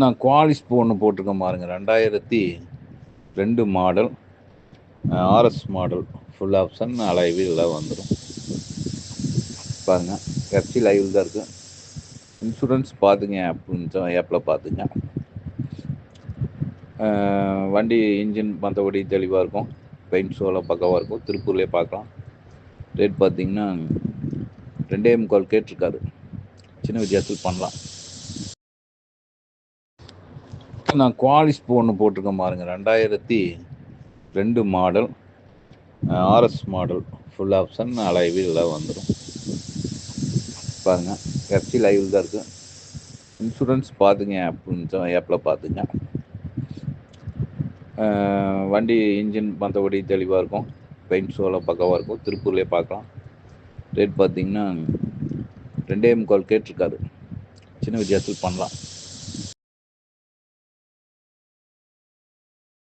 நான் குவாலிஸ் ஒன்று போட்டிருக்கேன் பாருங்க. ரெண்டாயிரத்தி ரெண்டு model RS model full option அலைவில் வந்துடும் பாருங்கள் எஃப்சி லைவில் தான் இருக்குது இன்சூரன்ஸ் பார்த்துங்க அப்படின்னு ஆப்பில் பார்த்துங்க வண்டி இன்ஜின் மற்றபடி தெளிவாக இருக்கும். பெயிண்ட் ஷோலாம் பக்கவாக இருக்கும். திருப்பூர்லேயே பார்க்கலாம் ரேட் பார்த்தீங்கன்னா ரெண்டே முக்கால் கேட்டிருக்காரு. சின்ன வித்தியாசத்தில் பண்ணலாம். நான் குவாலிஸ் ஒன்று போட்டிருக்கேன் பாருங்கள் ரெண்டாயிரத்தி ரெண்டு model RS model full option அலைவில் வந்துடும் பாருங்கள் எஃப்சி லைவில் தான் இருக்குது இன்சூரன்ஸ் பார்த்துங்க அப்படின்னு ஆப்பில் பார்த்துங்க வண்டி இன்ஜின் மற்றபடி தெளிவாக இருக்கும். பெயிண்ட் ஷோலாம் பக்காவாக இருக்கும். திருப்பூர்லேயே பார்க்கலாம் ரேட் பார்த்தீங்கன்னா ரெண்டே முக்கால் கேட்டிருக்காரு. சின்ன வித்தியாசத்தில் பண்ணலாம்.